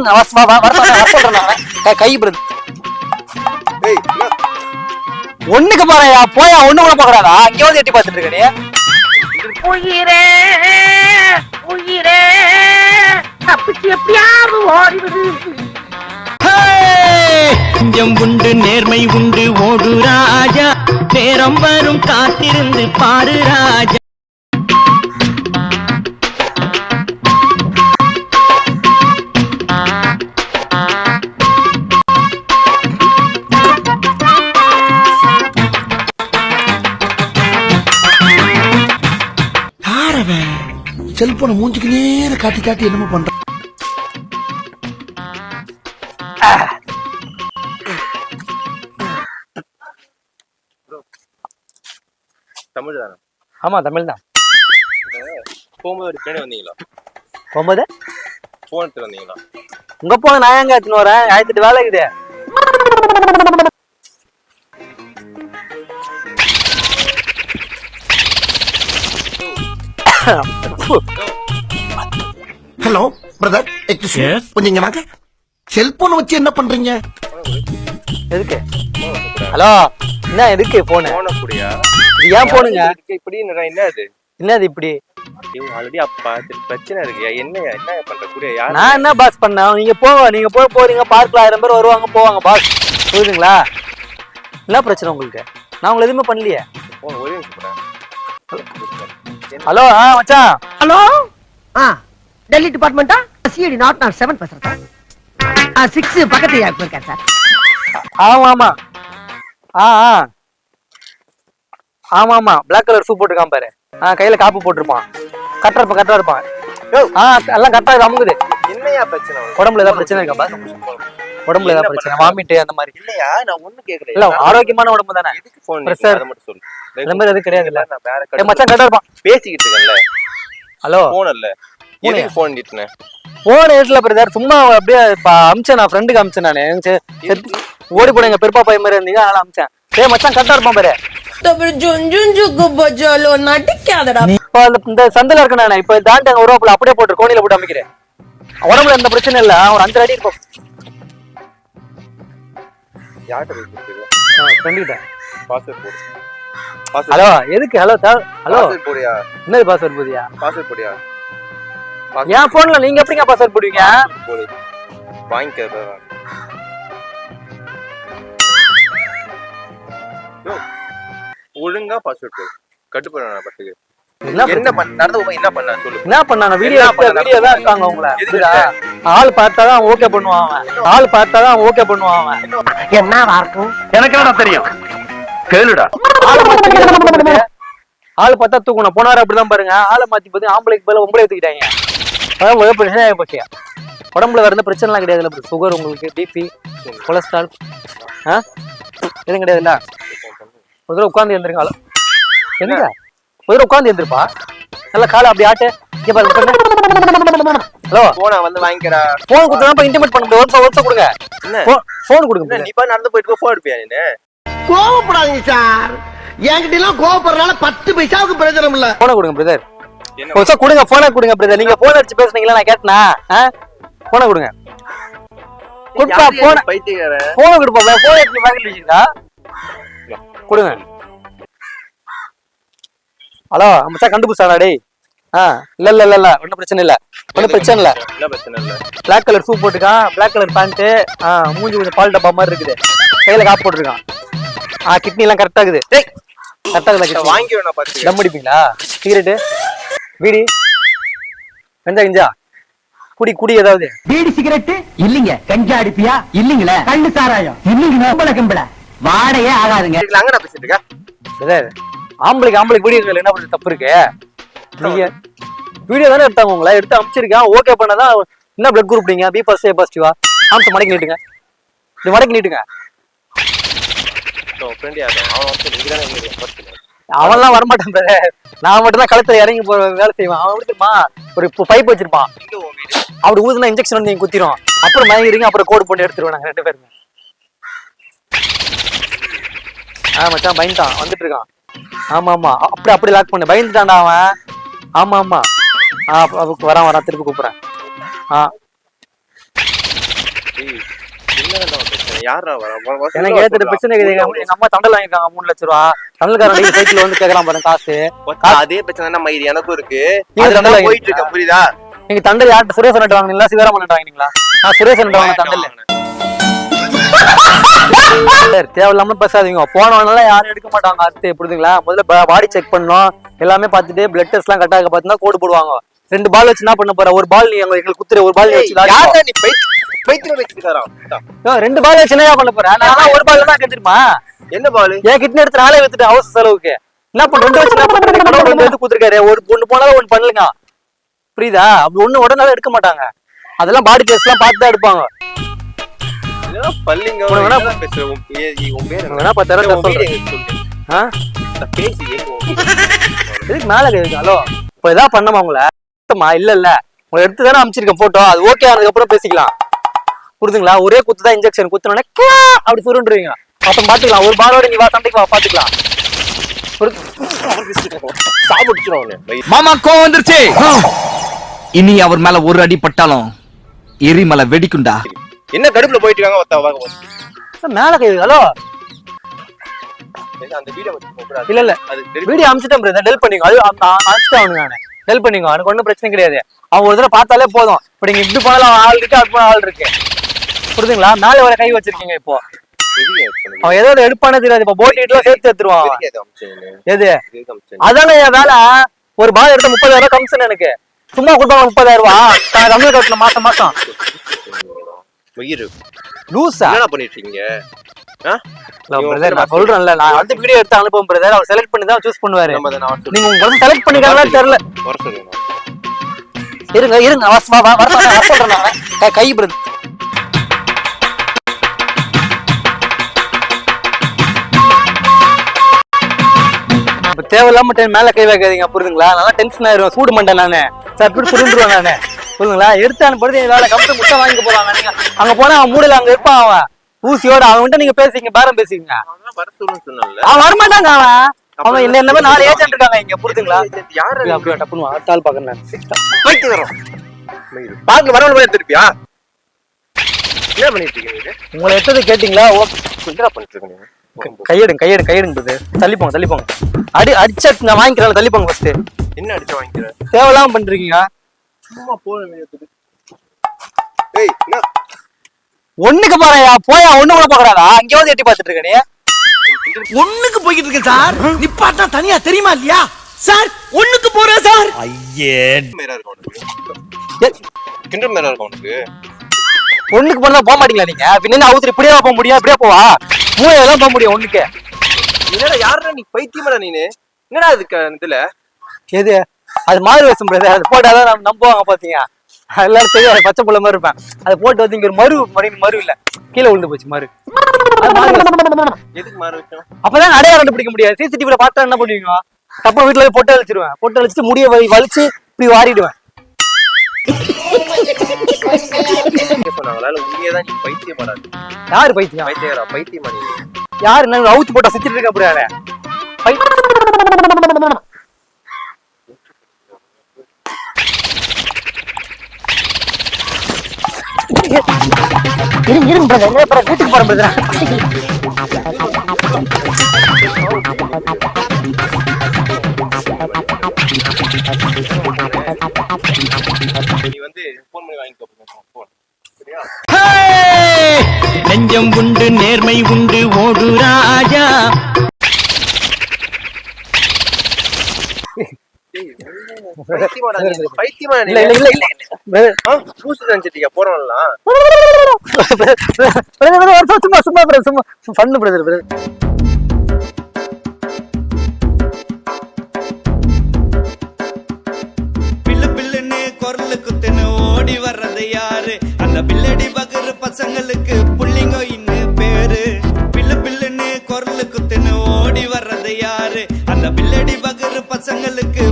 இருங்க வா வா, வா வர சொல்றேன், நான். கை- என்ன? ஒண்ணுக்கு போறையா போயா ஒண்ணு கூட போகறாதா இங்க வந்து எட்டி பார்த்துட்டு இருக்க நீ. உயிரே உயிரே தப்பிச்சு எப்படியாவது ஓடிவிடு. கொஞ்சம் உண்டு நேர்மை உண்டு ஓடு ராஜா. நேரம் வரும் காத்திருந்து பாரு ராஜா. யாரவன் செல்போனை மூஞ்சுக்கு நேர காட்டி காட்டி என்னமோ பண்ற. தமிழ் தானே ஆமா தமிழ் தான் போகும்போது ஒரு பின்னாடி வந்தீங்களா? போகும்போது? போன் வந்தீங்களா? உங்க போன நான் எங்க எடுத்துன்னு வரேன்? ஆயிரத்தி வேலை இருக்குது. ஹலோ பிரதர் கொஞ்சம் இங்க வாங்க. செல்போனை வச்சு என்ன பண்றீங்க? எதுக்கு? ஹலோ என்ன எதுக்கு போனு போன கூடியா இது ஏன் போனுங்க இப்படி? என்ன அது என்னது இப்படி? ஆல்ரெடி அப்பா இது பிரச்சனை இருக்கு. என்னையா என்ன பண்ற கூடிய நான் என்ன பாஸ் பண்ணேன் நீங்க போங்க நீங்க போய் போறீங்க பார்க்ல ஆயிரம் பேர் வருவாங்க போவாங்க பாஸ் புரியுதுங்களா? என்ன பிரச்சனை உங்களுக்கு? நான் உங்களை எதுவுமே பண்ணலையே. ஒரே ஹலோ ஆ மச்சான். ஹலோ ஆ டெல்லி டிபார்ட்மெண்டா சிஐடி நாட் நாட் செவன் பேசுறேன் சார். சிக்ஸ் பக்கத்து யாருக்கு இருக்கேன் சார். ஆமா ஆமா. ஆ ஆ. ஆமா ஆமா. பிளாக் கலர் ஷூ போட்டுருக்கான் பாரு. ஆ கையில காப்பு போட்டிருப்பான். கரெக்டா இருப்பான் கரெக்டா இருப்பான். ஆ எல்லாம் கரெக்டா இது அமுங்குது என்னையா பிரச்சனை? உடம்புல ஏதாவது பிரச்சனை இருக்கா பாஸ் உடம்புல ஏதாவது பிரச்சனை வாமிட்டு அந்த மாதிரி. இல்லையா? நான் ஒண்ணு கேக்கல. இல்ல ஆரோக்கியமான உடம்பு தானே? எதுக்கு ஃபோன் பிரஷர் மட்டும் சொல்லு. அந்த மாதிரி எதுவும் கிடையாது இல்ல ஏ மச்சான் கரெக்டா இருப்பான் பேசிக்கிட்டு இருக்கல ஹலோ. ஃபோன் இல்ல. எதுக்கு ஃபோன் கிட்டனே ஃபோன் ஏட்ல பிரதர் சும்மா அப்படியே அம்ச்சேன் நான் ஃப்ரெண்டுக்கு அம்ச்சேன் நானு. ஓடி போன எங்க பெருப்பா பையன் மாதிரி இருந்தீங்க அதனால அம்ச்சேன். ஏ மச்சான் கரெக்டா இருப்பான் பாரு. இந்த சந்தில இருக்கேன் இப்ப தாண்டி அங்க ஒரு அப்படியே போட்டு கோணில போட்டு அமைக்கிறேன் உடம்புல எந்த பிரச்சனை இல்ல. அவன் அஞ்சு அடி இருக்கும் யார்கிட்ட பேசிட்டு ஃப்ரெண்டு கிட்ட பாஸ்வேர்ட் போடு. பாஸ்வேர்ட் ஹலோ எதுக்கு? Hello hello. பாஸ்வேர்ட் போடியா என்னது பாஸ்வேர்ட் போதியா பாஸ்வேர்ட் போடியா என் போன்ல நீங்க எப்படிங்க பாஸ்வேர்ட் போடுவீங்க? போடு. வாங்கிக்க ஒழுங்கா பாஸ்வேர்ட் போடு. கட்டுப்பட பட்டுக்கு என்ன என்ன பண்ண என்ன பண்ண? சொல்லு. என்ன பண்ணாங்க? வீடியோ என்ன? வீடியோ தான் இருக்காங்க புரியுதா? ஆள் பார்த்தாதான் ஓகே பண்ணுவான் அவன். ஆள் பார்த்தாதான் ஓகே பண்ணுவான் அவன். என்னவா இருக்கும் எனக்கு என்னடா தெரியும்? கேளுடா. ஆளை என்ன பார்த்தா தூக்கணும். போன வாரம் அப்படிதான் பாருங்க. ஆளை மாத்தி பார்த்து ஆம்பளைக்கு பதிலா ஒம்பளை தூக்கிட்டாங்க. அதான் ஒரே பிரச்சனை ஆகி போச்சு உடம்புல வேற எந்த பிரச்சனைலாம் கிடையாதுல்ல சுகர் உங்களுக்கு பிபி கொலஸ்ட்ரால் ஆ? எதுவும் கிடையாதுல்ல? தடவை உட்காந்து எழுந்திருங்க ஆளு. எங்க தடவை உட்காந்து எழுந்திருப்பா. நல்லா காலை அப்படி ஆட்டு. இங்க பாருங்க ஹலோ. போனா வந்து வாங்கிக்கிறா. போன் கொடுத்தா இன்டிமேட் பண்ண முடியாது ஒரு நிமிஷம், ஒரு நிமிஷம் கொடுங்க போன் கொடுங்க நீ பா நடந்து போயிட்டு போன் எடுப்பியா நீ கோவப்படாதீங்க சார். என்கிட்ட எல்லாம் கோவப்படுறதுனால பத்து பைசாவுக்கு பிரயோஜனம் இல்ல. போனை கொடுங்க பிரதர் நிமிஷம் கொடுங்க போனை கொடுங்க பிரதர் நீங்க போன் அடிச்சு பேசுனீங்களா நான் கேட்டனா? போனை கொடுங்க. கொடுப்பா போன யாரு பைத்தியக்காரன்? போனை கொடுப்பா போன் எடுத்து பேக்கெட் வச்சுக்கா கொடுங்க. ஹலோ மச்சான் கண்டுபிடிச்சாடா டேய்? ஆ இல்ல இல்ல இல்ல இல்ல. ஒன்றும் பிரச்சனை இல்ல. ஒன்றும் பிரச்சனை இல்ல. என்ன பிரச்சனை இல்ல? பிளாக் கலர் ஷூ போட்டுக்கான் பிளாக் கலர் பேண்ட் ஆ மூஞ்சி கொஞ்சம் பால் டப்பா மாதிரி இருக்குது. கையில காப்பு போட்டுருக்கான். ஆ கிட்னி எல்லாம் கரெக்டா இருக்குது. டேய் கரெக்டா இருக்குதா வாங்கி வேணா பாத்து தம் அடிப்பீங்களா? சிகரெட்டு? பீடி? கஞ்சா கிஞ்சா? குடி குடி ஏதாவது? பீடி சிகரெட் இல்லீங்க. கஞ்சா அடிப்பியா? இல்லீங்களே. கண்ணு சாராயம். இல்லீங்க கும்பல கும்பல வாடையே ஆகாதுங்க. அங்க நான் பேசிட்டு இருக்கேன். ஆம்பளைக்கு ஆம்பளைக்கு வீடியோ என்ன பண்ணுறது தப்பு இருக்கு. நீங்க வீடியோ தானே எடுத்தாங்க உங்களை? எடுத்து அமைச்சிருக்கேன். ஓகே பண்ணதான் என்ன பிளட் குரூப் நீங்க? பி பாசிட்டிவ் பாசிட்டிவா ஆம்சம் மடக்கி நீட்டுங்க. இது மடக்கி நீட்டுங்க. அவன்லாம் வரமாட்டான் நான் மட்டும் தான் களத்துல இறங்கி போற வேலை செய்வான். அவன் விட்டுமா ஒரு பைப் வச்சிருப்பான். அப்படி ஊதுனா இன்ஜெக்ஷன் வந்து நீங்க குத்திரும். அப்புறம் மயங்கிருங்க அப்புறம் கோடு போட்டு எடுத்துருவோம் நாங்க ரெண்டு பேருமே. ஆ மச்சான் பயந்துட்டான். வந்துட்டு இருக்கான். ஆமா ஆமா அப்படி அப்படி லாக் பண்ணு. பயந்துட்டான்டா அவன். ஆமா ஆமா ஆ அப்ப வரான் வரான். திருப்பி கூப்பிடுறேன். ஆ. எனக்கு ஏத்துட்டு. பிரச்சனை எங்க அம்மா தண்டல் வாங்கிருக்காங்க மூணு லட்ச ரூபா. தண்டல்காரன் சைக்கிள் வந்து கேக்குறான் பாருங்க காசு. அதே பிரச்சனை தான் மயிறு எனக்கும் இருக்கு. போயிட்டு இருக்கேன் புரியுதா? நீங்க தண்டல் யார்கிட்ட சுரேஷ் வாங்கினீங்களா சிவராமன் வாங்கினீங்களா? நான் சுரேஷ் வாங்கின தண்டல். சார் தேவையில்லாம பேசாதீங்க. போனவனால யாரும் எடுக்க மாட்டாங்க. அடுத்து புரியுதுங்களா? முதல்ல பாடி செக் பண்ணோம் எல்லாமே பார்த்துட்டு பிளட் டெஸ்ட் எல்லாம் கரெக்டாக பார்த்தீங்கன்னா கோடு போடுவாங்க. ரெண்டு பால் வச்சு என்ன பண்ண போற? ஒரு பால் நீ எங்க- எங்களுக்கு குத்துற ஒரு பால் வச்சு ஏன், ரெண்டு பால் வச்சு என்ன பண்ண போற? நான் ஒரு பால் தான் தெரியுமா என்ன பாலு என் கிட்ட எடுத்து நாளே வித்துட்டு அவசர செலவுக்கு. என்ன பண்ண ரெண்டு வச்சு ரெண்டு எடுத்து குத்துருக்காரு ஒரு ஒண்ணு போனாலும் ஒண்ணு பண்ணுங்க புரியுதா? அப்படி ஒண்ணு உடனே எடுக்க மாட்டாங்க. அதெல்லாம் பாடி டெஸ்ட் எல்லாம் பார்த்து தான் எடுப்பாங்க. வேணா-? வேணா பத்தாயிரம் தர சொல்றேன் பேசி மேல ஹலோ. இப்போ ஏதாவது பண்ணமா உங்களை? இல்ல இல்ல. உங்களை எடுத்து தானே அமைச்சிருக்கேன் போட்டோ அது ஓகே ஆனதுக்கு அப்புறம் பேசிக்கலாம். புரியுதுங்களா ஒரே குத்து தான் இன்ஜெக்ஷன் குத்துனோடனே அப்படி சுருண்டுருவீங்க. அப்புறம் பாத்துக்கலாம். ஒரு பாலோட நீ வா சண்டைக்கு வா பாத்துக்கலாம். மாமா கோவம் வந்துருச்சு. இனி அவர் மேல ஒரு அடி பட்டாலும் எரிமலை வெடிக்குண்டா என்ன கடுப்புல போயிட்டு இருக்காங்க வாங்க ஒத்த. மேல கை ஹலோ. அந்த வீடியோ இல்ல இல்ல. வீடியோ அமிச்சிட்டேன் பிரதர் டெல் பண்ணிக்கோ. அது அமிச்சிட்டேன் அவனுக்கு நான் டெல் பண்ணிக்கோ. அவனுக்கு ஒன்றும் பிரச்சனை கிடையாது. அவன் ஒரு தடவை பார்த்தாலே போதும். இப்போ நீங்க இப்படி போனாலும் அவன் ஆள் இருக்கு அப்படி ஆள் இருக்கு. புரியுதுங்களா? மேல வர கை வச்சிருக்கீங்க இப்போ. அவன் ஏதோ எடுப்பானே தெரியாது. இப்போ போட்டு இட்டுலாம் சேர்த்து எடுத்துருவான் எது? அதாங்க என் வேலை. ஒரு பால் எடுத்த முப்பதாயிரம் ரூபாய் கமிஷன் எனக்கு. சும்மா கொடுப்பாங்க முப்பதாயிரம் ரூபாய். நான் கட்டல மாசம் மாசம். மயிறு. லூசா? என்னடா பண்ணிட்டு இருக்கீங்க? பிரதர் நான் சொல்றேன்ல நான் வந்து வீடியோ எடுத்து அனுப்புவேன் பிரதர் அவர் செலக்ட் பண்ணி தான் சூஸ் பண்ணுவாரு நீங்க உங்க வந்து செலக்ட் பண்ணிக்காங்களா தெரியல. இருங்க இருங்க வர சொல்றேன், நான். கை- பிரதர் தேவையில்லாம மேல கை வைக்காதீங்க புரியுதுங்களா? நல்லா டென்ஷன் ஆயிரும். சூடு மாட்டேன் நானு. சார் இப்படி சுருண்டுருவேன் நானு. புரியுதுங்களா எடுத்து அனுப்புறது வேலை. கம்பெனி முட்டை வாங்கிக்க போறாங்க நீங்க அங்க போனா அவன் மூடையில அங்க இருப்பான் அவன். ஊசியோட அவன்கிட்ட நீங்க பேசிங்க பேரம் பேசிங்க அவன் வரமாட்டாங்க அவன். அவன் என்ன என்ன மாதிரி நாலு ஏஜென்ட் இருக்காங்க இங்க. புரியுதுங்களா யாரு இல்ல, அப்படியே டப்புனு வா, அடுத்த ஆள் பாக்குறேன் நான். போயிட்டு வரோம். மயிறு. பார்க்கல வரவன போய் எடுத்துருப்பியா? என்ன பண்ணிட்டு இருக்கீங்க? உங்களை எடுத்தது கேட்டீங்களா? ஓ. என்னடா பண்ணிட்டு இருக்க நீங்க? கையெடுங்க கையெடு கையெடுங்கிறது தள்ளிப்போங்க தள்ளிப்போங்க. அடி அடிச்சா நான் வாங்கிக்கிறேன். தள்ளிப்போங்க ஃபர்ஸ்ட் என்ன அடிச்சு வாங்கிக்கிற தேவையில்லாம பண்றீங்க சும்மா வீடியோ ஏய் என்ன? ஒண்ணுக்கு பாறையா போயா ஒண்ணு கூட பாக்குறாடா அங்கே வந்து எட்டி பார்த்துட்டு இருக்க நீ. ஒண்ணுக்கு போய்கிட்டு இருக்கு சார். நிப்பாட்டா தனியா தெரியுமா இல்லையா? சார் ஒண்ணுக்கு போறேன் சார். மேரா இருக்கும் உனக்கு. கிண்டல் மேரா இருக்கும் உனக்கு. ஒண்ணுக்கு போனா போக மாட்டீங்களா நீங்க? பின்ன அவுத்து இப்படியே போக முடியும் இப்படியே போவா? மூலையெல்லாம் போக முடியும் ஒண்ணுக்கு. என்னடா யாருடா நீ பைத்தியமாடா நீனு? என்னடா இதுக்கு இதுல? எது? அது மாறு வேஷம் பிரதர் அது போட்டாதான் நம்ம நம்புவாங்க பாத்தீங்க. எல்லாரும் தெரியாது பச்சை புள்ள மாதிரி இருப்பேன். அதை போட்டு வந்து இங்க ஒரு மறு மறு மறு இல்ல. கீழே விழுந்து போச்சு மறு. அப்பதான் அடையாளம் கண்டுபிடிக்க முடியாது. சிசிடிவில பார்த்தா என்ன பண்ணுவீங்க? தப்பா வீட்டுல போய் பொட்டை அழிச்சிருவேன் பொட்டை அழிச்சிட்டு முடிய வலி- வலிச்சு இப்படி வாரிடுவேன். யாரு பைத்தியம்? பைத்தியரா பைத்தியமா யாரு? அவுத்து போட்டா சுத்திட்டு இருக்க அப்படியாரு இருங்க இருங்க பிரதர் வீட்டுக்கு போறேன் பிரதர் வாங்கிக்கோ போன் சரியா? நெஞ்சம் உண்டு நேர்மை உண்டு ஓடு ராஜா பைத்தியமாடா நீ பைத்தியமாடா நீ இல்ல இல்ல இல்ல இல்ல பிரதர் ஆ, பூசு நினைச்சிட்டீங்க போறவன்லாம் பிரதர் சும்மா சும்மா சும்மா பண்ணு பிரதர் பிரதர் பில்லு பில்லுன்னு குரலு குத்துன்னு ஓடி வர்றது யாரு? அந்த பில்லடி பகரு பசங்களுக்கு புள்ளிங்க இன்னும் பேரு. பில்லு பில்லுன்னு குரலு குத்துன்னு ஓடி வர்றது யாரு? அந்த பில்லடி பகரு பசங்களுக்கு